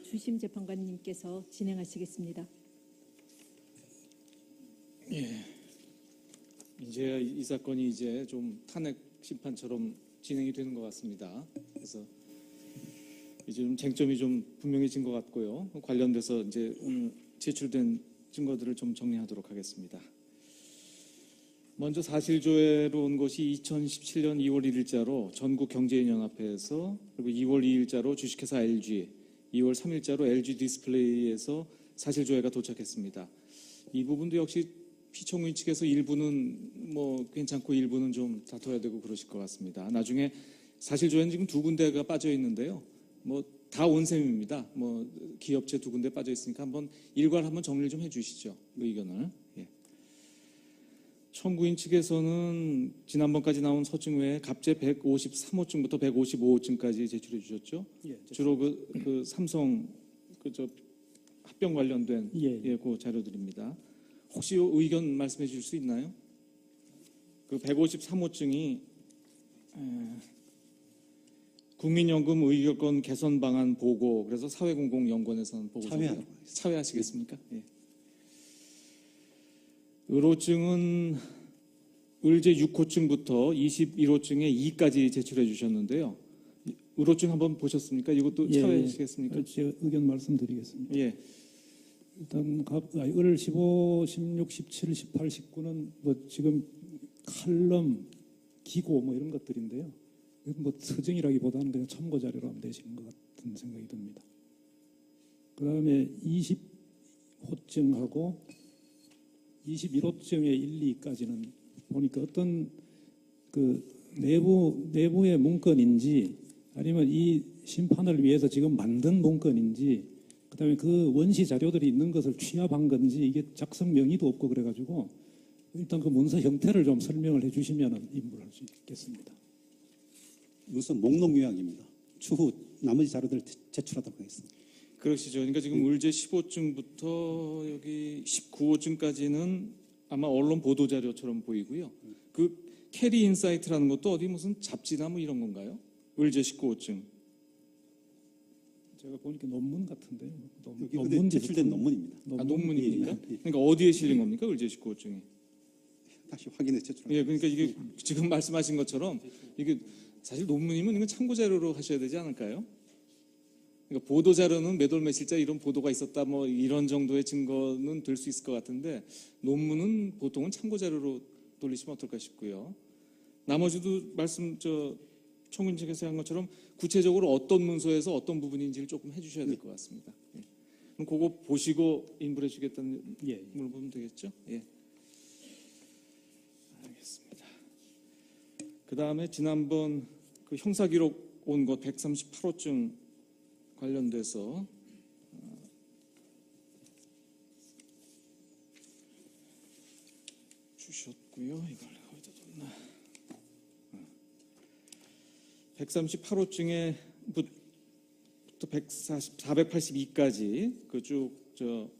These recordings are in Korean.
주심 재판관님께서 진행하시겠습니다. 이제 이 사건이 이제 좀 탄핵 심판처럼 진행이 되는 것 같습니다. 그래서 이제 좀 쟁점이 좀 분명해진 것 같고요. 관련돼서 이제 오늘 제출된 증거들을 좀 정리하도록 하겠습니다. 먼저 사실조회로 온 것이 2017년 2월 1일자로 전국경제인연합회에서 그리고 2월 2일자로 주식회사 LG, 2월 3일자로 LG 디스플레이에서 사실 조회가 도착했습니다. 이 부분도 역시 피청구인 측에서 일부는 뭐 괜찮고 일부는 좀 다퉈야 되고 그러실 것 같습니다. 나중에 사실 조회는 지금 두 군데가 빠져 있는데요. 뭐 다 온 셈입니다. 뭐 기업체 두 군데 빠져 있으니까 한번 일괄 한번 정리를 좀 해주시죠. 의견을. 예. 청구인 측에서는 지난번까지 나온 서증 외에 갑제 153호증부터 155호증까지 제출해 주셨죠. 예, 주로 그, 그 삼성 그저 합병 관련된 예, 예, 그 자료들입니다. 혹시 요 의견 말씀해 주실 수 있나요? 그 153호증이 국민연금 의결권 개선 방안 보고 그래서 사회공공연구원에서는 보고 참여하시겠습니까? 예. 의료증은 의제 6호증부터 21호증에 2까지 제출해 주셨는데요. 의료증 한번 보셨습니까? 이것도 예, 참여하시겠습니까? 제가 의견 말씀드리겠습니다. 예. 일단 갑, 아, 을 15, 16, 17, 18, 19는 뭐 지금 칼럼, 기고 뭐 이런 것들인데요. 이건 뭐 서정이라기보다는 그냥 참고 자료로 하면 되시는 것 같은 생각이 듭니다. 그 다음에 20호증하고 21호증의 1, 2까지는 보니까 어떤 그 내부 내부의 문건인지 아니면 이 심판을 위해서 지금 만든 문건인지 그다음에 그 원시 자료들이 있는 것을 취합한 건지 이게 작성 명의도 없고 그래가지고 일단 그 문서 형태를 좀 설명을 해주시면 인물할 수 있겠습니다. 우선 목록 요약입니다. 추후 나머지 자료들을 제출하도록 하겠습니다. 그러시죠. 그러니까 지금 의제 15증부터 여기 19호증까지는 아마 언론 보도 자료처럼 보이고요. 그 캐리 인사이트라는 것도 어디 무슨 잡지나 뭐 이런 건가요? 의제 19호증. 제가 보니까 논문 같은데요. 논- 여기 근데 제출된 논문입니다. 아, 논문입니까? 예, 예. 그러니까 어디에 실린 겁니까? 의제 19호증이. 다시 확인해 제출하겠습니다. 예, 그러니까 이게 지금 말씀하신 것처럼 이게 사실 논문이면 이건 참고 자료로 하셔야 되지 않을까요? 그러니까 보도 자료는 몇월 며칠자 이런 보도가 있었다 뭐 이런 정도의 증거는 될 수 있을 것 같은데 논문은 보통은 참고 자료로 돌리시면 어떨까 싶고요. 나머지도 말씀 저 총인 측에서 한 것처럼 구체적으로 어떤 문서에서 어떤 부분인지를 조금 해주셔야 될 것 같습니다. 예. 그럼 그거 보시고 인불해 주겠다는 예, 예. 물 보면 되겠죠? 예. 알겠습니다. 그 다음에 지난번 그 형사 기록 온 것 138호증 관련돼서 어, 주셨고요. 이걸 어디다 뒀나? 138호증에 부터 140, 482까지 그 그쭉 저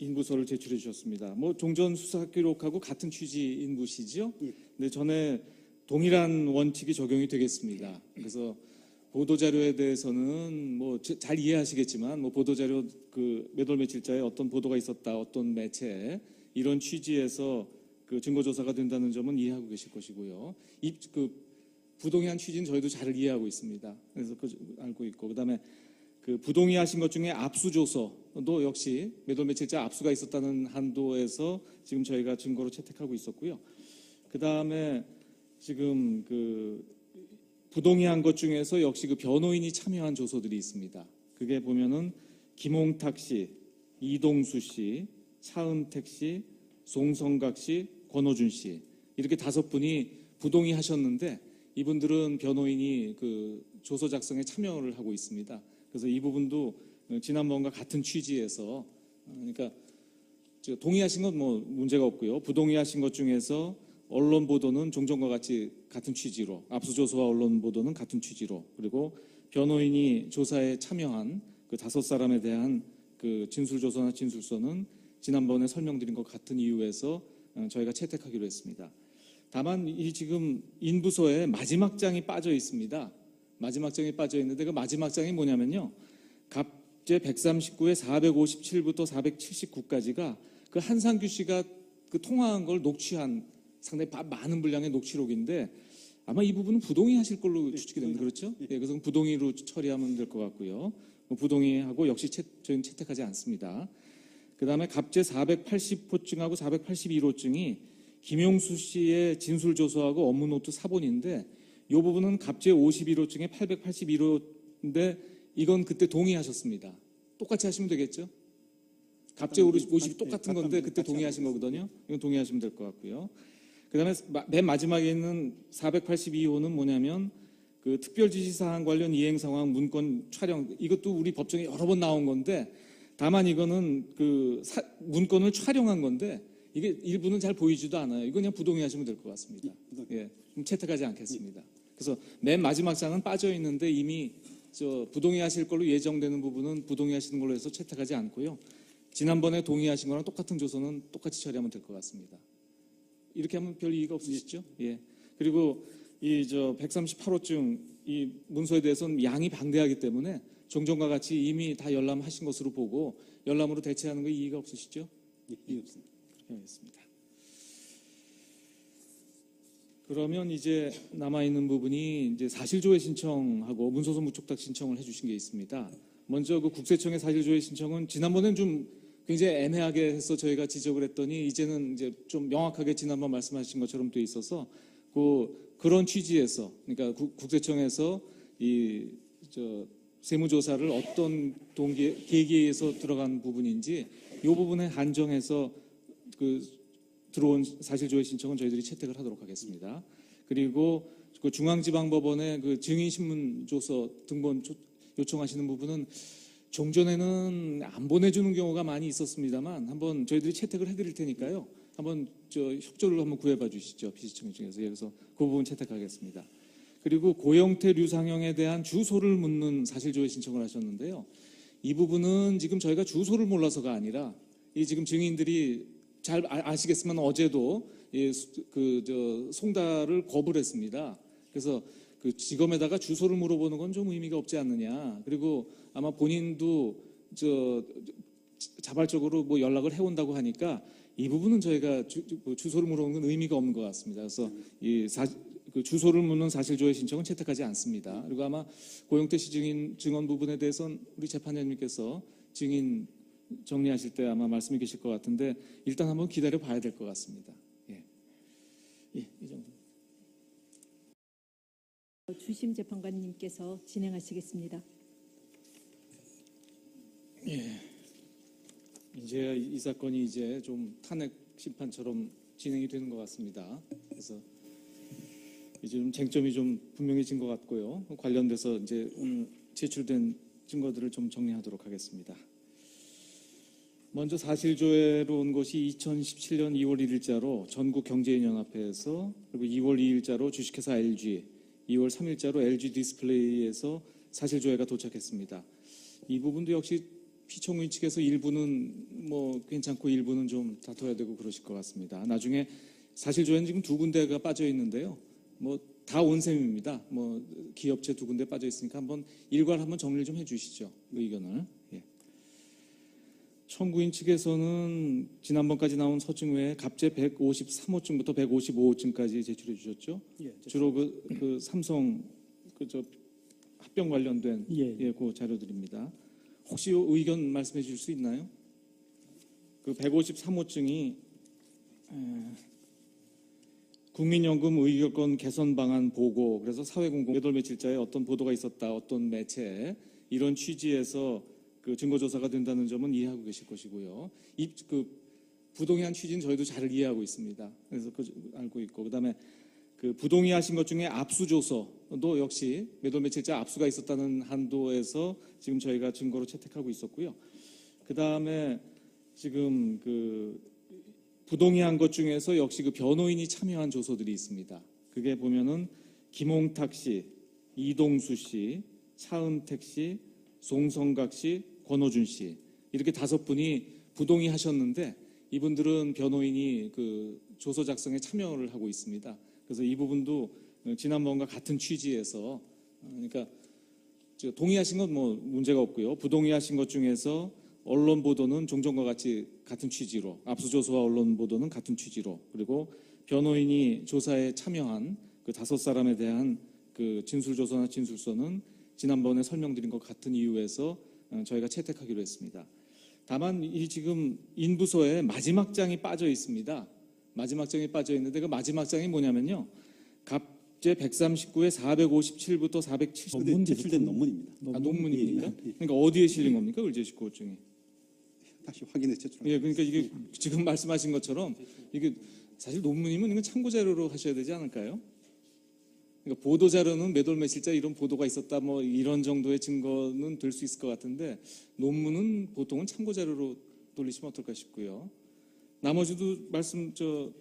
인부서를 제출해 주셨습니다. 뭐 종전 수사 기록하고 같은 취지 인부시죠? 예. 근데 전에 동일한 원칙이 적용이 되겠습니다. 그래서 보도 자료에 대해서는 뭐 잘 이해하시겠지만 뭐 보도 자료 그 몇월 며칠자에 어떤 보도가 있었다, 어떤 매체에 이런 취지에서 그 증거 조사가 된다는 점은 이해하고 계실 것이고요. 이그 부동의한 취지는 저희도 잘 이해하고 있습니다. 그래서 그 알고 있고 그다음에 그 부동의하신 것 중에 압수조서도 역시 몇월 며칠자 압수가 있었다는 한도에서 지금 저희가 증거로 채택하고 있었고요. 그 다음에 지금 그 부동의한 것 중에서 역시 그 변호인이 참여한 조서들이 있습니다. 그게 보면은 김홍탁 씨, 이동수 씨, 차은택 씨, 송성각 씨, 권호준 씨 이렇게 다섯 분이 부동의 하셨는데 이분들은 변호인이 그 조서 작성에 참여를 하고 있습니다. 그래서 이 부분도 지난번과 같은 취지에서 어, 그러니까 저 동의하신 건 뭐 문제가 없고요. 부동의하신 것 중에서 언론 보도는 종전과 같이 같은 취지로 압수조서와 언론 보도는 같은 취지로 그리고 변호인이 조사에 참여한 그 다섯 사람에 대한 그 진술 조서나 진술서는 지난번에 설명드린 것 같은 이유에서 어, 저희가 채택하기로 했습니다. 다만 이 지금 인부서에 마지막 장이 빠져 있습니다. 마지막 장이 빠져 있는데 그 마지막 장이 뭐냐면요. 갑제 139에 457부터 479까지가 그 한상규 씨가 그 통화한 걸 녹취한 상당히 바- 많은 분량의 녹취록인데 아마 이 부분은 부동의 하실 걸로 추측이 됩니다. 그렇죠? 예, 그래서 부동의로 처리하면 될 것 같고요. 뭐 부동의하고 역시 채, 저희는 채택하지 않습니다. 그 다음에 갑제 480호증하고 481호증이 김용수 씨의 진술 조서하고 업무 노트 사본인데 이 부분은 갑제 51호증에 881호인데 이건 그때 동의하셨습니다. 똑같이 하시면 되겠죠? 갑제 50이 똑같은 건데 그때 동의하신 거거든요. 이건 동의하시면 될 것 같고요. 그다음에 마- 맨 마지막에 있는 482호는 뭐냐면 그 특별지시사항 관련 이행 상황 문건 촬영 이것도 우리 법정에 여러 번 나온 건데 다만 이거는 그 사- 문건을 촬영한 건데 이게 일부는 잘 보이지도 않아요. 이거 그냥 부동의 하시면 될 것 같습니다. 예, 그럼 채택하지 않겠습니다. 그래서 맨 마지막 장은 빠져 있는데 이미 저 부동의하실 걸로 예정되는 부분은 부동의하시는 걸로 해서 채택하지 않고요. 지난번에 동의하신 거랑 똑같은 조서는 똑같이 처리하면 될 것 같습니다. 이렇게 하면 별 이의가 없으시죠? 예. 그리고 이 저 138호증 이 문서에 대해서는 양이 방대하기 때문에 종전과 같이 이미 다 열람하신 것으로 보고 열람으로 대체하는 거 이의가 없으시죠? 예, 이해 없습니다. 그렇게 하겠습니다. 그러면 이제 남아 있는 부분이 이제 사실조회 신청하고 문서서 무촉탁 신청을 해주신 게 있습니다. 먼저 그 국세청의 사실조회 신청은 지난번엔 좀 굉장히 애매하게 해서 저희가 지적을 했더니 이제는 이제 좀 명확하게 지난번 말씀하신 것처럼 돼 있어서 그 그런 취지에서 그러니까 국- 국세청에서 이 저 세무조사를 어떤 동기 계기에서 들어간 부분인지 이 부분에 한정해서 그 들어온 사실조회 신청은 저희들이 채택을 하도록 하겠습니다. 그리고 그 중앙지방법원의 그 증인 신문 조서 등본 조- 요청하시는 부분은 종전에는 안 보내주는 경우가 많이 있었습니다만 한번 저희들이 채택을 해드릴 테니까요. 한번 저 협조를 한번 구해봐 주시죠. 피시청 중에서 예, 그래서 그 부분 채택하겠습니다. 그리고 고영태 류상형에 대한 주소를 묻는 사실조회 신청을 하셨는데요. 이 부분은 지금 저희가 주소를 몰라서가 아니라 이 지금 증인들이 잘 아- 아시겠지만 어제도 그저 송달을 거부를 했습니다. 그래서 그 지검에다가 주소를 물어보는 건 좀 의미가 없지 않느냐. 그리고 아마 본인도 저 자발적으로 뭐 연락을 해온다고 하니까 이 부분은 저희가 주, 소를 물어보는 건 의미가 없는 것 같습니다. 그래서 이 사, 그 주소를 묻는 사실조회 신청은 채택하지 않습니다. 그리고 아마 고영태 씨 증인 증언 부분에 대해서는 우리 재판장님께서 증인 정리하실 때 아마 말씀이 계실 것 같은데 일단 한번 기다려 봐야 될 것 같습니다. 예, 예, 이 정도. 주심 재판관님께서 진행하시겠습니다. 이제 이 사건이 이제 좀 탄핵 심판처럼 진행이 되는 것 같습니다. 그래서 이제 좀 쟁점이 좀 분명해진 것 같고요. 관련돼서 이제 오늘 제출된 증거들을 좀 정리하도록 하겠습니다. 먼저 사실조회로 온 것이 2017년 2월 1일자로 전국경제인연합회에서 그리고 2월 2일자로 주식회사 LG, 2월 3일자로 LG 디스플레이에서 사실 조회가 도착했습니다. 이 부분도 역시 피청구인 측에서 일부는 뭐 괜찮고 일부는 좀 다퉈야 되고 그러실 것 같습니다. 나중에 사실 조회는 지금 두 군데가 빠져 있는데요. 뭐 다 온셈입니다. 뭐 기업체 두 군데 빠져 있으니까 한번 일괄 한번 정리를 좀 해주시죠. 의견을. 예. 청구인 측에서는 지난번까지 나온 서증 외에 갑제 153호증부터 155호증까지 제출해 주셨죠. 예, 주로 그, 그 삼성 그저 합병 관련된 예. 예, 그 자료들입니다. 혹시 요 의견 말씀해 주실 수 있나요? 그 153호증이 국민연금 의결권 개선 방안 보고 그래서 사회공공 여덟 며칠자에 어떤 보도가 있었다 어떤 매체 이런 취지에서 그 증거조사가 된다는 점은 이해하고 계실 것이고요. 이그 부동의한 취지는 저희도 잘 이해하고 있습니다. 그래서 그 알고 있고 그다음에 그 부동의하신 것 중에 압수조서도 역시 몇월 며칠째 압수가 있었다는 한도에서 지금 저희가 증거로 채택하고 있었고요. 그 다음에 지금 그 부동의한 것 중에서 역시 그 변호인이 참여한 조서들이 있습니다. 그게 보면은 김홍탁 씨, 이동수 씨, 차은택 씨, 송성각 씨, 권호준 씨 이렇게 다섯 분이 부동의 하셨는데 이분들은 변호인이 그 조서 작성에 참여를 하고 있습니다. 그래서 이 부분도 지난번과 같은 취지에서 어, 그러니까 저 동의하신 건 뭐 문제가 없고요. 부동의하신 것 중에서 언론 보도는 종전과 같이 같은 취지로, 압수조사와 언론 보도는 같은 취지로, 그리고 변호인이 조사에 참여한 그 다섯 사람에 대한 그 진술조서나 진술서는 지난번에 설명드린 것 같은 이유에서 어, 저희가 채택하기로 했습니다. 다만 이 지금 인부서에 마지막 장이 빠져 있습니다. 마지막 장이 빠져 있는데 그 마지막 장이 뭐냐면요. 갑제 139에 457부터 470. 근데 논문들이 제출된 논문입니다. 아, 논문입니까? 예, 예, 예. 그러니까 어디에 실린 겁니까? 을제식구호증이. 다시 확인해 제출하겠습니다. 예, 그러니까 이게 지금 말씀하신 것처럼 이게 사실 논문이면 이건 참고 자료로 하셔야 되지 않을까요? 그러니까 보도 자료는 매돌매실자 이런 보도가 있었다 뭐 이런 정도의 증거는 될 수 있을 것 같은데 논문은 보통은 참고 자료로 돌리시면 어떨까 싶고요. 나머지도 말씀 저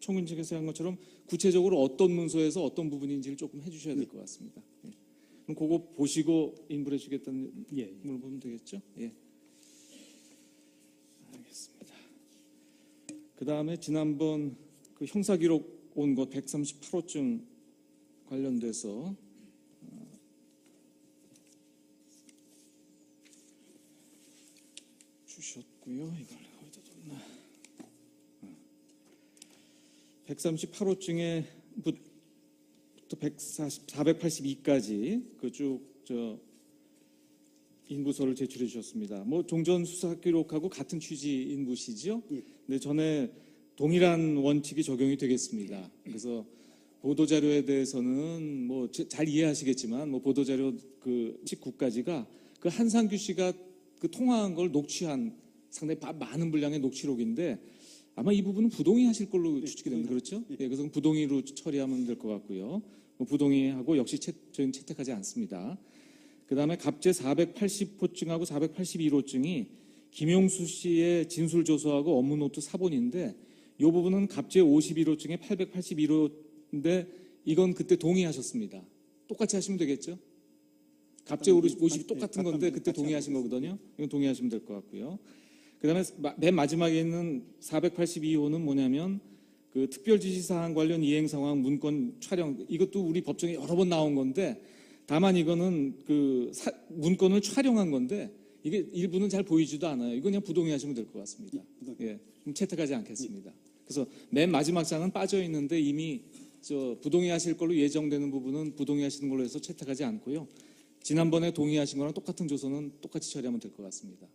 총인 측에서 한 것처럼 구체적으로 어떤 문서에서 어떤 부분인지를 조금 해주셔야 될 것 같습니다. 예. 그럼 그거 보시고 인불해 주겠다는 예. 물어보면 되겠죠? 예. 알겠습니다. 그 다음에 지난번 그 형사 기록 온 것 138호증 관련돼서 어, 주셨고요. 이걸 어디다 뒀나? 138호증에 부터 140, 482까지 그 쭉 저 인부서를 제출해 주셨습니다. 뭐 종전 수사 기록하고 같은 취지 인부시죠? 예. 근데 전에 동일한 원칙이 적용이 되겠습니다. 그래서 보도 자료에 대해서는 뭐 잘 이해하시겠지만 뭐 보도 자료 그 19까지가 그 한상규 씨가 그 통화한 걸 녹취한 상당히 바- 많은 분량의 녹취록인데 아마 이 부분은 부동의 하실 걸로 추측이 됩니다. 그렇죠? 예, 그래서 부동의로 처리하면 될 것 같고요. 뭐 부동의하고 역시 채, 저희는 채택하지 않습니다. 그 다음에 갑제 480호증하고 481호증이 김용수 씨의 진술조서하고 업무노트 사본인데 이 부분은 갑제 51호증에 881호 인데 이건 그때 동의하셨습니다. 똑같이 하시면 되겠죠? 갑제 50이 똑같은 건데 그때 동의하신 거거든요. 이건 동의하시면 될 것 같고요. 그 다음에 맨 마지막에 있는 482호는 뭐냐면 그 특별지시 사항 관련 이행 상황 문건 촬영 이것도 우리 법정에 여러 번 나온 건데 다만 이거는 그 사- 문건을 촬영한 건데 이게 일부는 잘 보이지도 않아요. 이건 그냥 부동의하시면 될 것 같습니다. 예, 그럼 채택하지 않겠습니다. 그래서 맨 마지막 장은 빠져 있는데 이미 저 부동의하실 걸로 예정되는 부분은 부동의하시는 걸로 해서 채택하지 않고요. 지난번에 동의하신 거랑 똑같은 조서는 똑같이 처리하면 될 것 같습니다.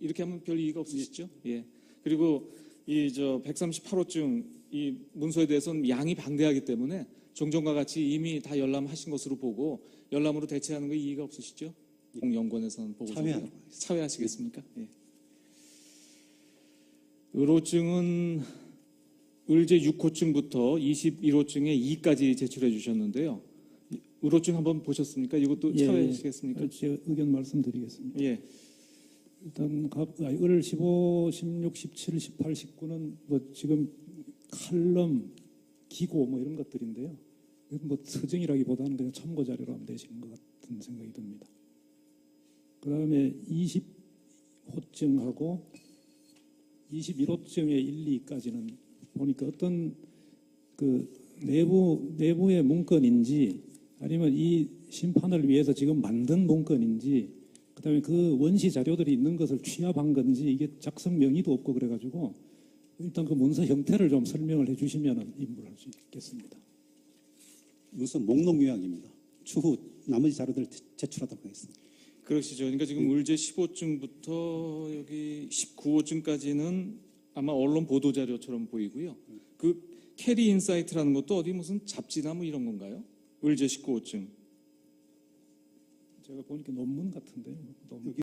이렇게 하면 별 이의가 없으시죠? 예. 그리고 이 저 138호증 이 문서에 대해서는 양이 방대하기 때문에 종전과 같이 이미 다 열람하신 것으로 보고 열람으로 대체하는 거 이의가 없으시죠? 공연권에서는 보고 차회하도록 하겠습니다. 차회하시겠습니까? 예. 의로증은 을제 6호증부터 21호증에 2까지 제출해 주셨는데요. 의로증 한번 보셨습니까? 이것도 예, 차회하시겠습니까? 제 의견 말씀드리겠습니다. 예. 일단 갑, 아니, 을 15, 16, 17, 18, 19는 뭐 지금 칼럼, 기고 뭐 이런 것들인데요. 뭐 서정이라기보다는 그냥 참고 자료로 하면 되시는 것 같은 생각이 듭니다. 그 다음에 20호증하고 21호증의 1, 2까지는 보니까 어떤 그 내부 내부의 문건인지 아니면 이 심판을 위해서 지금 만든 문건인지 그다음에 그 원시 자료들이 있는 것을 취합한 건지 이게 작성 명의도 없고 그래가지고 일단 그 문서 형태를 좀 설명을 해주시면 인물할 수 있겠습니다. 우선 목록 요약입니다. 추후 나머지 자료들 제- 제출하도록 하겠습니다. 그러시죠. 그러니까 지금 울제 15증부터 여기 19호증까지는 아마 언론 보도 자료처럼 보이고요. 그 캐리 인사이트라는 것도 어디 무슨 잡지나 뭐 이런 건가요? 울제 19호증. 제가 보니까 논문 같은데요. 논문.